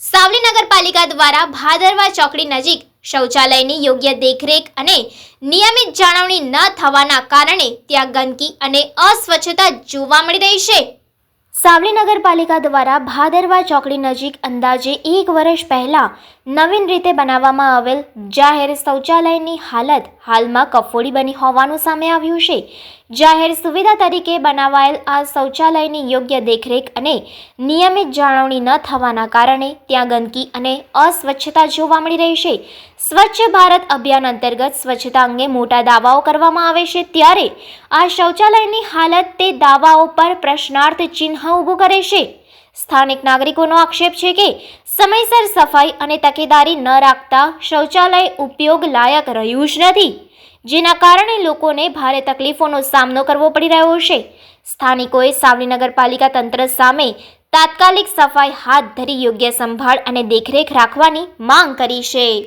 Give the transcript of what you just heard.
સાવલી નગરપાલિકા દ્વારા ભાદરવા ચોકડી નજીક શૌચાલયની યોગ્ય દેખરેખ અને નિયમિત જાળવણી ન થવાના કારણે ત્યાં ગંદકી અને અસ્વચ્છતા જોવા મળી રહી છે. સાવલી નગરપાલિકા દ્વારા ભાદરવા ચોકડી નજીક અંદાજે એક વર્ષ પહેલા નવીન રીતે બનાવવામાં આવેલ જાહેર શૌચાલયની હાલત હાલમાં કફોડી બની હોવાનું સામે આવ્યું છે. જાહેર સુવિધા તરીકે બનાવાયેલ આ શૌચાલયની યોગ્ય દેખરેખ અને નિયમિત જાળવણી ન થવાના કારણે ત્યાં ગંદકી અને અસ્વચ્છતા જોવા મળી રહી છે. સ્વચ્છ ભારત અભિયાન અંતર્ગત સ્વચ્છતા અંગે મોટા દાવાઓ કરવામાં આવે છે ત્યારે આ શૌચાલયની હાલત તે દાવાઓ પર પ્રશ્નાર્થ ચિહ્ન ઊભું કરે છે. સ્થાનિક નાગરિકોનો આક્ષેપ છે કે સમયસર સફાઈ અને તકેદારી ન રાખતા શૌચાલય ઉપયોગ લાયક રહ્યું જ નથી. જેના કારણે લોકોને ભારે તકલીફોનો સામનો કરવો પડી રહ્યો છે. સ્થાનિકોએ સાવલી નગરપાલિકા તંત્ર સામે તાત્કાલિક સફાઈ હાથ ધરી યોગ્ય સંભાળ અને દેખરેખ રાખવાની માંગ કરી છે.